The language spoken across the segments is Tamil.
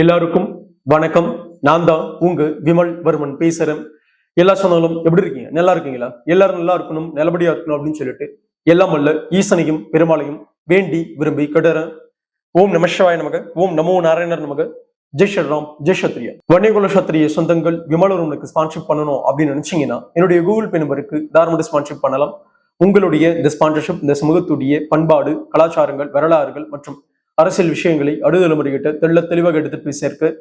எல்லாருக்கும் வணக்கம். நான் தான் உங்க விமல் வர்மன் பேசுறேன். எல்லா சொன்னாலும் எப்படி இருக்கீங்க? நல்லா இருக்கீங்களா? எல்லாரும் நல்லா இருக்கணும் நல்லபடியா இருக்கணும் அப்படின்னு சொல்லிட்டு எல்லாம் வல்ல ஈசனையும் பெருமாளையும் வேண்டி விரும்பி கட்டுறேன். ஓம் நமசிவாய நமக ஓம் நமோ நாராயணர் நமக. ஜெய் ஸ்ரீராம் ஜெய் சத்ரியா. வன்னியகுல சத்திரிய சொந்தங்கள் விமலர் உங்களுக்கு ஸ்பான்ஷிப் பண்ணணும் அப்படின்னு நினைச்சீங்கன்னா என்னுடைய கூகுள் பே நம்பருக்கு தாராளமாக ஸ்பான்ஷிப் பண்ணலாம். உங்களுடைய இந்த ஸ்பான்சர்ஷிப் இந்த சமூகத்துடைய பண்பாடு கலாச்சாரங்கள் வரலாறுகள் மற்றும் அரசியல் விஷயங்களை அடுதலைமுறைகிட்ட தெள்ள தெளிவாக எடுத்துட்டு போய் சேர்க்க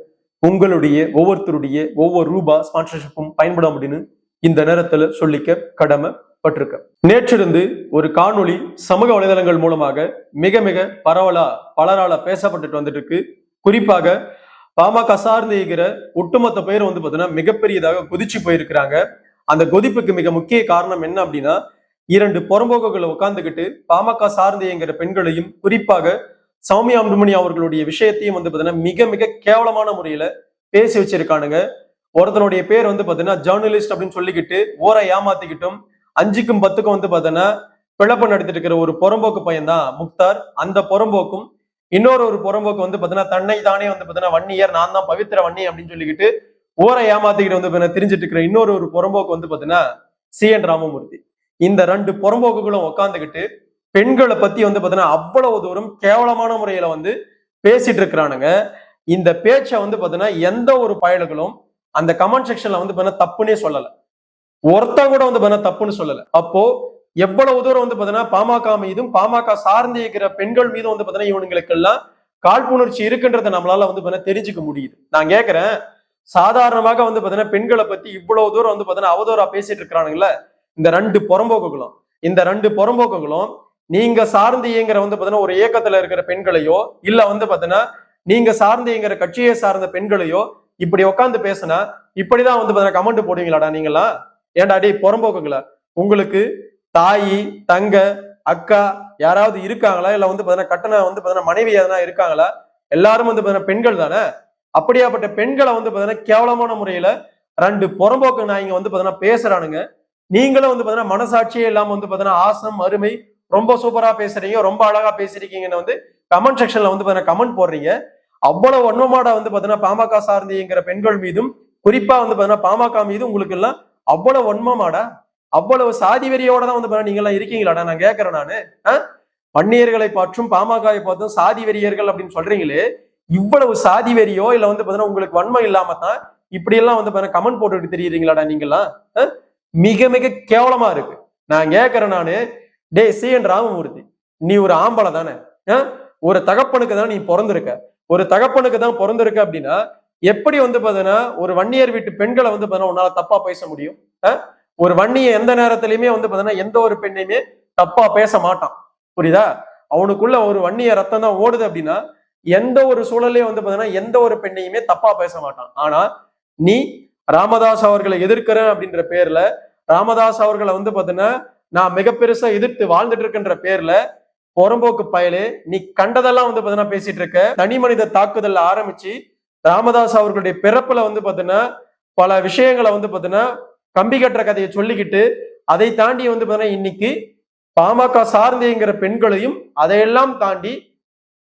உங்களுடைய ஒவ்வொருத்தருடைய ஒவ்வொரு ரூபா ஸ்பான்சர்ஷிப்பும் பயன்படும் அப்படின்னு இந்த நேரத்துல சொல்லிக்க கடமை பட்டிருக்க நேற்றிருந்து ஒரு காணொளி சமூக வலைதளங்கள் மூலமாக மிக மிக பரவலா பலரால பேசப்பட்டுட்டு வந்துட்டு இருக்கு குறிப்பாக பாமக சார்ந்து இருக்கிற ஒட்டுமொத்த பேர் வந்து பாத்தீங்கன்னா மிகப்பெரியதாக கொதிச்சு போயிருக்கிறாங்க. அந்த கொதிப்புக்கு மிக முக்கிய காரணம் என்ன அப்படின்னா இரண்டு புறம்போக்குகளை உட்கார்ந்துக்கிட்டு பாமக சார்ந்து இயங்குற பெண்களையும் குறிப்பாக சௌமியா அன்புமணி அவர்களுடைய விஷயத்தையும் வந்து பார்த்தீங்கன்னா மிக மிக கேவலமான முறையில பேசி வச்சிருக்கானுங்க. ஒருத்தனுடைய பேர் வந்து பாத்தீங்கன்னா ஜேர்னலிஸ்ட் அப்படின்னு சொல்லிக்கிட்டு ஓரை ஏமாத்திக்கிட்டும் அஞ்சுக்கும் பத்துக்கும் வந்து பாத்தீங்கன்னா பிழப்பு நடத்திட்டு இருக்கிற ஒரு புறம்போக்கு பையன் தான் முக்தார். அந்த புறம்போக்கும் இன்னொரு ஒரு புறம்போக்கு வந்து பாத்தீங்கன்னா தன்னை தானே வந்து பாத்தீங்கன்னா வன்னியர் நான் தான் பவித்திர வன்னி அப்படின்னு சொல்லிக்கிட்டு ஓரை ஏமாத்திக்கிட்டு வந்து தெரிஞ்சிட்டு இருக்கிற இன்னொரு ஒரு புறம்போக்கு வந்து பாத்தீங்கன்னா சி என் ராமமூர்த்தி. இந்த ரெண்டு புறம்போக்குகளும் உட்காந்துக்கிட்டு பெண்களை பத்தி வந்து பாத்தீங்கன்னா அவ்வளவு தூரம் கேவலமான முறையில வந்து பேசிட்டு இருக்கிறானுங்க. இந்த பேச்சை வந்து பாத்தீங்கன்னா எந்த ஒரு பயல்களும் அந்த கமெண்ட் செக்ஷன்ல வந்து பாத்தீங்கன்னா தப்புன்னே சொல்லல. ஒருத்தன் கூட வந்து பாத்தீங்கன்னா தப்புன்னு சொல்லல. அப்போ எவ்வளவு தூரம் வந்து பாத்தீங்கன்னா பாமக மீதும் பாமக சார்ந்து இருக்கிற பெண்கள் மீதும் வந்து பாத்தீங்கன்னா இவனுங்களுக்கு எல்லாம் காழ்ப்புணர்ச்சி இருக்குன்றத நம்மளால வந்து பாத்தீங்கன்னா தெரிஞ்சுக்க முடியுது. நான் கேக்குறேன். சாதாரணமாக வந்து பாத்தீங்கன்னா பெண்களை பத்தி இவ்வளவு தூரம் வந்து பாத்தீங்கன்னா அவதூறா பேசிட்டு இருக்கிறானுங்களே. இந்த ரெண்டு புறம்போக்குகளும் இந்த ரெண்டு புறம்போக்குகளும் நீங்க சார்ந்து இயங்குற வந்து பாத்தீங்கன்னா ஒரு இயக்கத்துல இருக்கிற பெண்களையோ இல்ல வந்து பாத்தீங்கன்னா நீங்க சார்ந்து இயங்குற கட்சியை சார்ந்த பெண்களையோ இப்படி உட்காந்து பேசினா இப்படிதான் வந்து பாத்தீங்கன்னா கமெண்ட் போடுவீங்களாடா நீங்களா ஏன்டா டேய் புறம்போக்குங்களா உங்களுக்கு தாய் தங்க அக்கா யாராவது இருக்காங்களா இல்ல வந்து பாத்தீங்கன்னா கட்டண வந்து பாத்தீங்கன்னா மனைவி எதனா இருக்காங்களா எல்லாரும் வந்து பாத்தீங்கன்னா பெண்கள் தானே அப்படியாப்பட்ட பெண்களை வந்து பாத்தீங்கன்னா கேவலமான முறையில ரெண்டு புறம்போக்கு நாய்ங்க வந்து பாத்தீங்கன்னா பேசுறானுங்க நீங்களும் வந்து பாத்தீங்கன்னா மனசாட்சியே இல்லாம வந்து பாத்தீங்கன்னா ஆசம் அருமை ரொம்ப சூப்பரா பேசுறீங்க ரொம்ப அழகா பேசிருக்கீங்கன்னு வந்து கமெண்ட் செக்ஷன்ல வந்து பாத்தீங்கன்னா கமெண்ட் போடுறீங்க. அவ்வளவு வன்மமாட வந்து பாத்தீங்கன்னா பாமக சார்ந்திங்கிற பெண்கள் மீதும் குறிப்பா வந்து பாத்தீங்கன்னா பாமக மீதும் உங்களுக்கு எல்லாம் அவ்வளவு வன்மமாடா. அவ்வளவு சாதி வெறியோட தான் வந்து நீங்க எல்லாம் இருக்கீங்களாடா. நான் கேட்கறேன் நானு. ஆஹ்? வன்னியர்களை பற்றும் பாமகவை பார்த்தும் சாதி வெறியர்கள் அப்படின்னு சொல்றீங்களே இவ்வளவு சாதி வெறியோ இல்ல வந்து பாத்தீங்கன்னா உங்களுக்கு வன்மம் இல்லாம தான் இப்படி எல்லாம் வந்து பாத்தீங்கன்னா கமெண்ட் போட்டுட்டு தெரியுறீங்களாடா நீங்கெல்லாம்? ஆஹ்? மிக மிக கேவலமா இருக்கு. நான் கேட்கறேன் நானு. டேய் சி என் ராமமூர்த்தி நீ ஒரு ஆம்பளை தானே? ஒரு தகப்பனுக்கு தான் நீ பிறந்திருக்க. ஒரு தகப்பனுக்கு தான் பிறந்திருக்க அப்படின்னா எப்படி வந்து பார்த்தீங்கன்னா ஒரு வன்னியர் வீட்டு பெண்களை வந்து பார்த்தீங்கன்னா உன்னால தப்பா பேச முடியும்? ஆஹ்? ஒரு வன்னிய எந்த நேரத்திலயுமே வந்து பாத்தீங்கன்னா எந்த ஒரு பெண்ணையுமே தப்பா பேச மாட்டான். புரியுதா? அவனுக்குள்ள ஒரு வன்னிய ரத்தம் தான் ஓடுது அப்படின்னா எந்த ஒரு சூழலையும் வந்து பாத்தீங்கன்னா எந்த ஒரு பெண்ணையுமே தப்பா பேச மாட்டான். ஆனா நீ ராமதாஸ் அவர்களை எதிர்க்கிறேன் அப்படின்ற பேர்ல ராமதாஸ் அவர்களை வந்து பாத்தீங்கன்னா நான் மிக பெருசா எதிர்த்து வாழ்ந்துட்டு இருக்கின்ற பேர்ல புறம்போக்கு பயலே நீ கண்டதெல்லாம் வந்து பாத்தீங்கன்னா பேசிட்டு இருக்க தனி மனித தாக்குதல் ஆரம்பிச்சு ராமதாஸ் அவர்களுடைய பிறப்புல வந்து பாத்தீங்கன்னா பல விஷயங்களை வந்து பாத்தீங்கன்னா கம்பி கட்டுற கதையை சொல்லிக்கிட்டு அதை தாண்டி வந்து பாத்தீங்கன்னா இன்னைக்கு பாமக சார்ந்தேங்கிற பெண்களையும் அதையெல்லாம் தாண்டி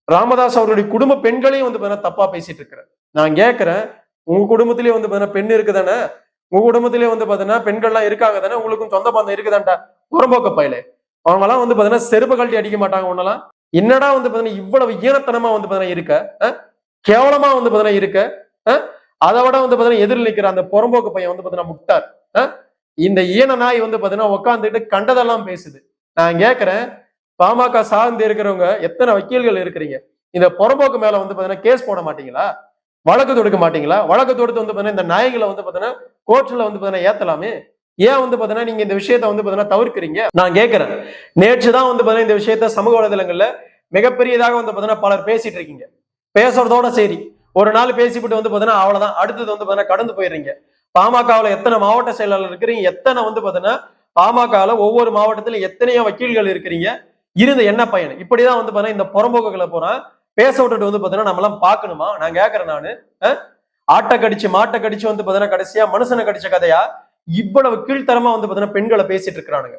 ராமதாஸ் அவர்களுடைய குடும்ப பெண்களையும் வந்து பாத்தீங்கன்னா தப்பா பேசிட்டு இருக்கிறேன் நான் கேட்கிறேன் உங்க குடும்பத்திலேயே வந்து பாத்தீங்கன்னா பெண் இருக்குதானே? உங்க குடும்பத்திலேயே வந்து பாத்தீங்கன்னா பெண்கள்லாம் இருக்காங்க தானே? உங்களுக்கும் சொந்த பந்தம் இருக்குதான்டா? புறம்போக்க பயலே அவங்கெல்லாம் வந்து பாத்தீங்கன்னா செருப்பு கழட்டி அடிக்க மாட்டாங்க ஒன்னெல்லாம் என்னடா வந்து பாத்தீங்கன்னா இவ்வளவு ஈனத்தனமா வந்து பாத்தீங்கன்னா இருக்க கேவலமா வந்து பாத்தீங்கன்னா இருக்க அதை விட வந்து பாத்தீங்கன்னா எதிரில் நிற்கிற அந்த புறம்போக்கு பையன் வந்து பாத்தீங்கன்னா முக்தார் இந்த ஈன நாய் வந்து பாத்தீங்கன்னா உட்காந்துட்டு கண்டதெல்லாம் பேசுது நான் கேட்கிறேன் பாமக சார்ந்து இருக்கிறவங்க எத்தனை வக்கீல்கள் இருக்கிறீங்க இந்த புறம்போக்கு மேல வந்து பாத்தீங்கன்னா கேஸ் போட மாட்டீங்களா வழக்கு தொடுக்க மாட்டீங்களா வழக்கு தொடுத்து வந்து பாத்தீங்கன்னா இந்த நாய்களை வந்து பாத்தீங்கன்னா கோர்ட்ல வந்து பாத்தீங்கன்னா ஏத்தலாமே ஏன் வந்து பாத்தீங்கன்னா நீங்க இந்த விஷயத்த வந்து பாத்தீங்கன்னா தவிர்க்கிறீங்க? நான் கேட்கறேன் நேற்று தான் வந்து பாத்தீங்கன்னா இந்த விஷயத்த சமூக வலைதளங்கள்ல மிகப்பெரியதாக வந்து பாத்தீங்கன்னா பலர் பேசிட்டு இருக்கீங்க. பேசுறதோட சரி. ஒரு நாள் பேசிவிட்டு வந்து பாத்தீங்கன்னா அவ்வளவுதான். அடுத்தது வந்து பாத்தீங்கன்னா கடந்து போயிடுறீங்க பாமகவுல எத்தனை மாவட்ட செயலாளர் இருக்கிறீங்க? எத்தனை வந்து பாத்தீங்கன்னா பாமகவுல ஒவ்வொரு மாவட்டத்திலும் எத்தனையோ வக்கீல்கள் இருக்கிறீங்க? இருந்து என்ன பயன்? இப்படிதான் வந்து பாத்தீங்கன்னா இந்த புறம்போக்குகளை போறான் பேச விட்டுட்டு வந்து பாத்தீங்கன்னா நம்ம எல்லாம் பாக்கணுமா நான் கேட்கறேன் நானு. ஆட்டை கடிச்சு மாட்டை கடிச்சு வந்து பாத்தீங்கன்னா கடைசியா மனுஷனை கடிச்ச கதையா? இவ்வளவு கீழ்த்தரமா வந்து பாத்தீங்கன்னா பெண்களை பேசிட்டு இருக்கிறானுங்க.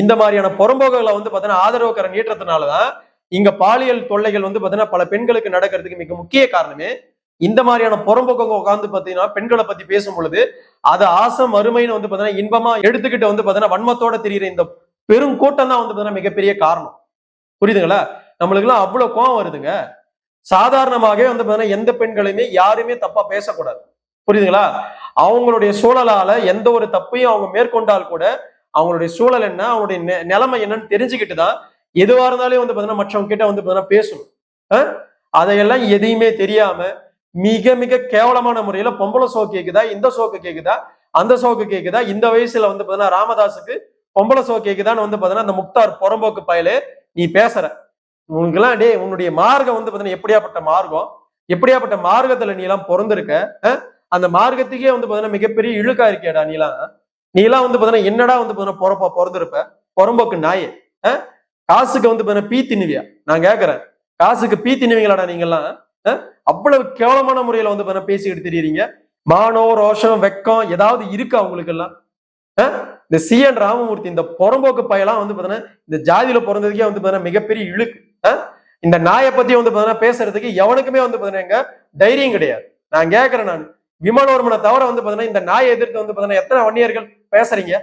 இந்த மாதிரியான புறம்போக்குகளை வந்து பாத்தீங்கன்னா ஆதரவுக்கர நீட்டத்தினாலதான் இங்க பாலியல் தொல்லைகள் வந்து பாத்தீங்கன்னா பல பெண்களுக்கு நடக்கிறதுக்கு மிக முக்கிய காரணமே இந்த மாதிரியான புறம்போக்கங்க உட்காந்து பாத்தீங்கன்னா பெண்களை பத்தி பேசும் பொழுது அது ஆசை மறுமைன்னு வந்து பாத்தீங்கன்னா இன்பமா எடுத்துக்கிட்டு வந்து பாத்தீங்கன்னா வன்மத்தோட தெரியுற இந்த பெரும் கூட்டம் தான் வந்து பாத்தீங்கன்னா மிகப்பெரிய காரணம். புரியுதுங்களா? நம்மளுக்கு எல்லாம் அவ்வளவு கோவம் வருதுங்க. சாதாரணமாகவே வந்து பாத்தீங்கன்னா எந்த பெண்களையுமே யாருமே தப்பா பேசக்கூடாது. புரியுதுங்களா? அவங்களுடைய சூழலால எந்த ஒரு தப்பையும் அவங்க மேற்கொண்டால் கூட அவங்களுடைய சூழல் என்ன அவங்களுடைய நெ- நிலைமை என்னன்னு தெரிஞ்சுக்கிட்டு தான் எதுவா இருந்தாலும் வந்து பாத்தீங்கன்னா மற்றவங்க கிட்ட வந்து பாத்தீங்கன்னா பேசணும். அதையெல்லாம் எதையுமே தெரியாம மிக மிக கேவலமான முறையில பொம்பளை சோக்கு கேக்குதா இந்த சோக்கு கேக்குதா அந்த சோக்கு கேக்குதா இந்த வயசுல வந்து பாத்தீங்கன்னா ராமதாஸுக்கு பொம்பளை சோக்கு கேக்குதான்னு வந்து பாத்தீங்கன்னா அந்த முக்தார் புறம்போக்கு பயலே நீ பேசுற. உனக்கெல்லாம் டேய் உன்னுடைய மார்க்கம் வந்து பாத்தீங்கன்னா எப்படியாப்பட்ட மார்க்கம் எப்படியாப்பட்ட மார்க்கத்துல நீ எல்லாம் பிறந்திருக்க அந்த மார்க்கத்துக்கே வந்து பாத்தீங்கன்னா மிகப்பெரிய இழுக்கா இருக்கியாடா நீலாம் நீ எல்லாம் வந்து பாத்தீங்கன்னா என்னடா வந்து பாத்தீங்கன்னா பொறப்பா பிறந்திருப்ப? புறம்போக்கு நாயே. காசுக்கு வந்து பாத்தீங்கன்னா பீ தின்னுவியா? நான் கேக்குறேன். காசுக்கு பீ தின்னுவீங்களாடா நீங்கெல்லாம் அவ்வளவு கேவலமான முறையில வந்து பாத்தீங்கன்னா பேசிக்கிட்டு தெரியுறீங்க. மானோ ரோஷம் வெக்கம் ஏதாவது இருக்கா உங்களுக்கு எல்லாம் இந்த சி. என். ராமமூர்த்தி இந்த புறம்போக்கு பயலாம் வந்து பாத்தீங்கன்னா இந்த ஜாதியில பிறந்ததுக்கே வந்து பாத்தீங்கன்னா மிகப்பெரிய இழுக்கு. இந்த நாயை பத்தி வந்து பாத்தீங்கன்னா பேசுறதுக்கு எவனுக்குமே வந்து பாத்தீங்கன்னா எங்க தைரியம் கிடையாது. நான் கேக்குறேன் நான். விமானவர்மனை தவிர வந்து பாத்தீங்கன்னா இந்த நாயை எதிர்த்து வந்து பாத்தீங்கன்னா எத்தனை வன்னியர்கள் பேசுறீங்க?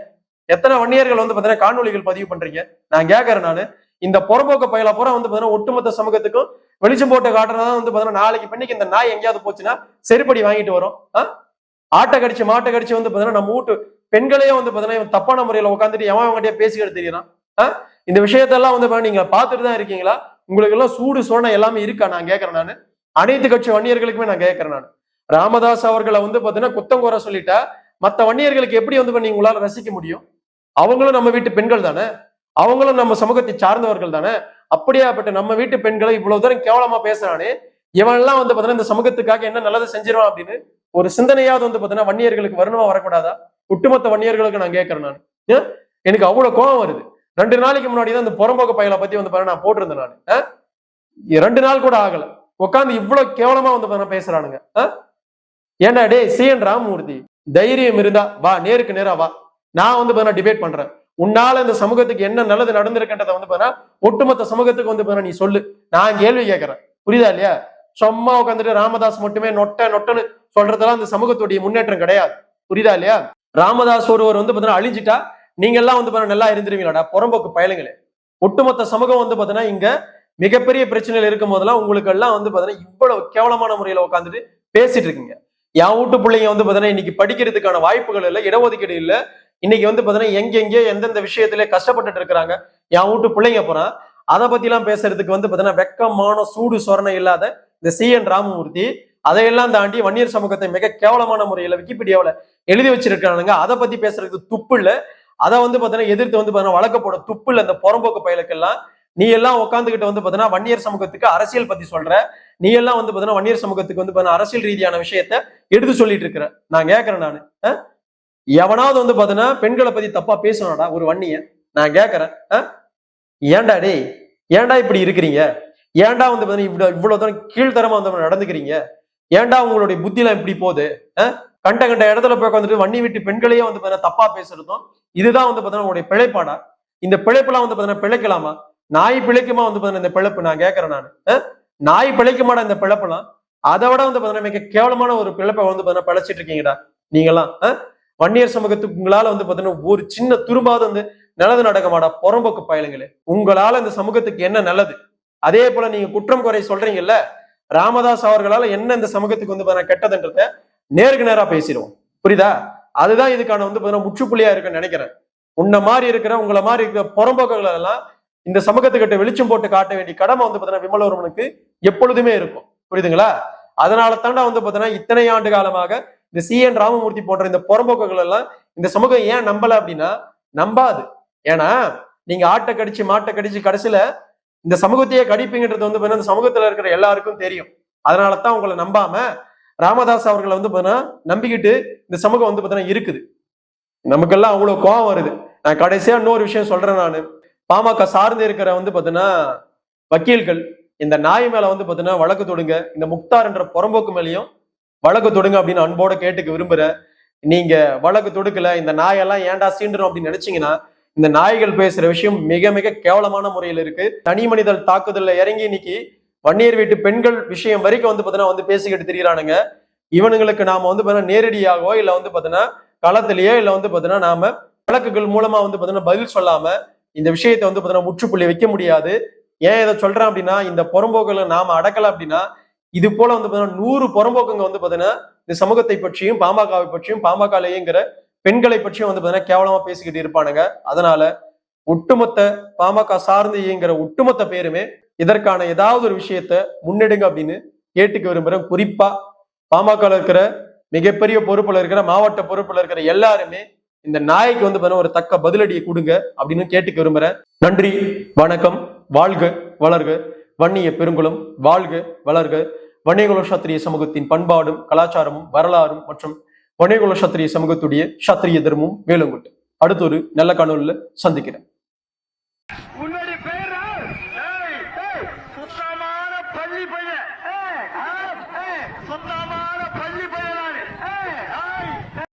எத்தனை வன்னியர்கள் வந்து பாத்தீங்கன்னா காணொளிகள் பதிவு பண்றீங்க? நான் கேட்கறேன் நானு. இந்த புறம்போக்கு பயில பூரா வந்து பாத்தீங்கன்னா ஒட்டுமொத்த சமூகத்துக்கும் வெளிச்சம் போட்டு காட்டுறதா வந்து பாத்தீங்கன்னா நாளைக்கு பெண்ணுக்கு இந்த நாய் எங்கேயாவது போச்சுன்னா செருப்படி வாங்கிட்டு வரும். ஆ? ஆட்டை கடிச்சு மாட்டை கடிச்சு வந்து பாத்தீங்கன்னா நம்ம வீட்டு பெண்களையே வந்து பாத்தீங்கன்னா தப்பான முறையில உட்காந்துட்டு எவன் அவங்ககிட்ட பேசிக்கிட்டு தெரியறான் ஆ? இந்த விஷயத்தெல்லாம் வந்து நீங்க பார்த்துட்டு தான் இருக்கீங்களா? உங்களுக்கு எல்லாம் சூடு சோழனை எல்லாமே இருக்கா? நான் கேட்கறேன் நான். அனைத்து கட்சி வன்னியர்களுக்குமே நான் கேட்கறேன் நான். ராமதாஸ் அவர்களை வந்து பாத்தீங்கன்னா குத்தம் குறை சொல்லிட்டா மற்ற வன்னியர்களுக்கு எப்படி வந்து பண்ணி உங்களால ரசிக்க முடியும்? அவங்களும் நம்ம வீட்டு பெண்கள் தானே? அவங்களும் நம்ம சமூகத்தை சார்ந்தவர்கள் தானே? அப்படியாப்பட்ட நம்ம வீட்டு பெண்களை இவ்வளவு தூரம் கேவலமா பேசுறானே? இவன் எல்லாம் வந்து பாத்தீங்கன்னா இந்த சமூகத்துக்காக என்ன நல்லது செஞ்சிருவான் அப்படின்னு ஒரு சிந்தனையாவது வந்து பாத்தீங்கன்னா வன்னியர்களுக்கு வரணுமா வரக்கூடாதா? ஒட்டுமொத்த வன்னியர்களுக்கு நான் கேட்கறேன் நான். எனக்கு அவ்வளவு கோபம் வருது. ரெண்டு நாளைக்கு முன்னாடி தான் இந்த புறம்போக்கு பயலை பத்தி வந்து பாருங்க நான் போட்டிருந்தேன் நான். ரெண்டு நாள் கூட ஆகல. உட்காந்து இவ்வளவு கேவலமா வந்து பாருங்க பேசுறானுங்க. ஏன்னா ஏன்டா டேய் சி என் ராமமூர்த்தி? தைரியம் இருந்தா வா நேருக்கு நேரா வா. நான் வந்து பாருங்க டிபேட் பண்றேன். உன்னால இந்த சமூகத்துக்கு என்ன நல்லது நடந்திருக்கின்றத வந்து பாத்தீங்கன்னா ஒட்டுமொத்த சமூகத்துக்கு வந்து பாத்தீங்கன்னா நீ சொல்லு. நான் கேள்வி கேட்கறேன். புரியுதா இல்லையா? சும்மா உட்காந்துட்டு ராமதாஸ் மட்டுமே நொட்ட நொட்டன்னு சொல்றதெல்லாம் இந்த சமூகத்துடைய முன்னேற்றம் கிடையாது. புரியுதா இல்லையா? ராமதாஸ் ஒருவர் வந்து பாத்தீங்கன்னா அழிஞ்சிட்டா நீங்க எல்லாம் வந்து பாத்தீங்கன்னா நல்லா இருந்துருவீங்களாடா புறம்போக்கு பயலுங்களே. ஒட்டுமொத்த சமூகம் வந்து பாத்தீங்கன்னா இங்க மிகப்பெரிய பிரச்சனைகள் இருக்கும் போதெல்லாம் உங்களுக்கு எல்லாம் வந்து பாத்தீங்கன்னா இவ்வளவு கேவலமான முறையில உட்காந்துட்டு பேசிட்டு இருக்கீங்க. என் வீட்டு பிள்ளைங்க வந்து பாத்தீங்கன்னா இன்னைக்கு படிக்கிறதுக்கான வாய்ப்புகள் இல்லை இடஒதுக்கீடு இல்லை. இன்னைக்கு வந்து பாத்தீங்கன்னா எங்கெங்கே எந்தெந்த விஷயத்துல கஷ்டப்பட்டுட்டு இருக்கிறாங்க. என் வீட்டு பிள்ளைங்க போறான் அதை பத்தி எல்லாம் பேசுறதுக்கு வந்து பாத்தீங்கன்னா வெக்கமான சூடு சொரணை இல்லாத இந்த சி என் ராமமூர்த்தி. அதையெல்லாம் தாண்டி வன்னியர் சமூகத்தை மிக கேவலமான முறையில விக்கிபீடியாவுல எழுதி வச்சிருக்கானுங்க அதை பத்தி பேசுறதுக்கு துப்பு இல்லை. அதை வந்து பாத்தீங்கன்னா எதிர்த்து வந்து பாத்தீங்கன்னா வழக்கப்போட துப்பு இல்லை அந்த புறம்போக்கு பயலுக்கெல்லாம். நீ எல்லாம் உட்காந்துக்கிட்டு வந்து பாத்தீங்கன்னா வன்னியர் சமூகத்துக்கு அரசியல் பத்தி சொல்ற. நீ எல்லாம் வந்து பாத்தீங்கன்னா வன்னியர் சமூகத்துக்கு வந்து பாத்தீங்கன்னா அரசியல் ரீதியான விஷயத்த எடுத்து சொல்லிட்டு இருக்கிற. நான் கேட்கறேன் நானு. எவனாவது வந்து பாத்தீங்கன்னா பெண்களை பத்தி தப்பா பேசணும்டா ஒரு வன்னிய. நான் கேட்கறேன் ஏன்டா டேய்? ஏன்டா இப்படி இருக்கிறீங்க? ஏன்டா வந்து பாத்தீங்கன்னா இவ்வளவு இவ்வளவு தூரம் கீழ்த்தரமா வந்து நடந்துக்கிறீங்க? ஏன்டா உங்களுடைய புத்திலாம் இப்படி போகுது? கண்ட கண்ட இடத்துல போய் வந்துட்டு வன்னி விட்டு பெண்களையே வந்து பாத்தீங்கன்னா தப்பா பேசுறதும் இதுதான் வந்து பாத்தீங்கன்னா உங்களுடைய பிழைப்பாடா. இந்த பிழைப்பெல்லாம் வந்து பாத்தீங்கன்னா பிழைக்கலாமா? நாய் பிழைக்குமா வந்து பாத்தீங்கன்னா இந்த பிழப்பு? நான் கேட்கறேன் நான். நாய் பிழைக்குமாடா இந்த பிழப்பெல்லாம்? அதை விட வந்து பாத்தீங்கன்னா மிக கேவலமான ஒரு பிழப்பை வந்து பாத்தீங்கன்னா பிழைச்சிட்டு இருக்கீங்கடா நீங்களாம் வன்னியர் சமூகத்துக்கு உங்களால வந்து பாத்தீங்கன்னா ஒரு சின்ன துரும்பாவது வந்து நல்லது நடக்கமாடா புறம்போக்கு பயலுங்களே. உங்களால இந்த சமூகத்துக்கு என்ன நல்லது? அதே போல நீங்க குற்றம் குறை சொல்றீங்கல்ல ராமதாஸ் அவர்களால என்ன இந்த சமூகத்துக்கு வந்து பாத்தீங்கன்னா கெட்டதுன்றத நேருக்கு நேரா பேசிடுவோம். புரியுதா? அதுதான் இதுக்கான வந்து பாத்தீங்கன்னா முற்றுப்புள்ளியா இருக்குன்னு நினைக்கிறேன். உன்ன மாதிரி இருக்கிற உங்களை மாதிரி இருக்கிற புறம்போக்குகள் எல்லாம் இந்த சமூகத்துக்கிட்ட வெளிச்சம் போட்டு காட்ட வேண்டிய கடமை வந்து பாத்தீங்கன்னா விமலவர்மனுக்கு எப்பொழுதுமே இருக்கும். புரியுதுங்களா? அதனால தாண்டா வந்து பாத்தீங்கன்னா இத்தனை ஆண்டு காலமாக இந்த சி என் ராமமூர்த்தி போன்ற இந்த புறம்போக்குகள் எல்லாம் இந்த சமூகம் ஏன் நம்பல அப்படின்னா நம்பாது. ஏன்னா நீங்க ஆட்டை கடிச்சு மாட்டை கடிச்சு கடைசியில இந்த சமூகத்தையே கடிப்பீங்கன்றது வந்து பாத்தீங்கன்னா இந்த சமூகத்துல இருக்கிற எல்லாருக்கும் தெரியும். அதனால தான் உங்களை நம்பாம ராமதாஸ் அவர்களை வந்து பாத்தீங்கன்னா நம்பிக்கிட்டு இந்த சமூகம் வந்து பாத்தீங்கன்னா இருக்குது. நமக்கெல்லாம் அவ்வளவு கோவம் வருது. நான் கடைசியா இன்னொரு விஷயம் சொல்றேன் நான். பாமக சார்ந்து இருக்கிற வந்து பாத்தீங்கன்னா வக்கீல்கள் இந்த நாய் மேல வந்து பாத்தீங்கன்னா வழக்கு தொடுங்க. இந்த முக்தார் என்ற புறம்போக்கு மேலேயும் வழக்கு தொடுங்க அப்படின்னு அன்போட கேட்டுக்க விரும்புறேன் நீங்க வழக்கு தொடுக்கல இந்த நாயெல்லாம் ஏன்டா சீண்டுறோம் அப்படின்னு நினைச்சீங்கன்னா இந்த நாய்கள் பேசுற விஷயம் மிக மிக கேவலமான முறையில் இருக்கு. தனி மனிதல் தாக்குதல்ல இறங்கி இன்னைக்கு வன்னியர் வீட்டு பெண்கள் விஷயம் வரைக்கும் வந்து பாத்தீங்கன்னா வந்து பேசிக்கிட்டு திரியிறானுங்க. இவனுங்களுக்கு நாம வந்து பாத்தீங்கன்னா நேரடியாகவோ இல்ல வந்து பாத்தீங்கன்னா களத்திலேயோ இல்ல வந்து பாத்தீங்கன்னா நாம வழக்குகள் மூலமா வந்து பாத்தீங்கன்னா பதில் சொல்லாம இந்த விஷயத்தை வந்து பாத்தீங்கன்னா முற்றுப்புள்ளி வைக்க முடியாது. ஏன் இதை சொல்றேன் அப்படின்னா இந்த புறம்போக்குகளை நாம அடக்கல அப்படின்னா இது போல வந்து பாத்தீங்கன்னா நூறு புறம்போக்கங்க வந்து பாத்தீங்கன்னா இந்த சமூகத்தை பற்றியும் பாமகவை பற்றியும் பாமகலையுங்கிற பெண்களை பற்றியும் வந்து பாத்தீங்கன்னா கேவலமா பேசிக்கிட்டு இருப்பானுங்க. அதனால ஒட்டுமொத்த பாமக சார்ந்து இயங்குற ஒட்டுமொத்த பேருமே இதற்கான ஏதாவது ஒரு விஷயத்த முன்னெடுங்க அப்படின்னு கேட்டுக்க விரும்புறேன். குறிப்பா பாமக இருக்கிற மிகப்பெரிய பொறுப்புல இருக்கிற மாவட்ட பொறுப்புல இருக்கிற எல்லாருமே இந்த நாய்க்கு வந்து பாருங்க ஒரு தக்க பதிலடியை கொடுங்க அப்படின்னு கேட்டுக்க விரும்புறேன். நன்றி வணக்கம் வாழ்க வளர்க. வன்னிய பெருங்குளம் வாழ்க வளர்க. வன்னியகுல சத்திரிய சமூகத்தின் பண்பாடும் கலாச்சாரமும் வரலாறும் மற்றும் வன்னியகுல சத்திரிய சமூகத்துடைய சத்திரிய தர்மமும் வேலுங்குட்டு அடுத்த ஒரு நல்ல கனவுல சந்திக்கிறேன்.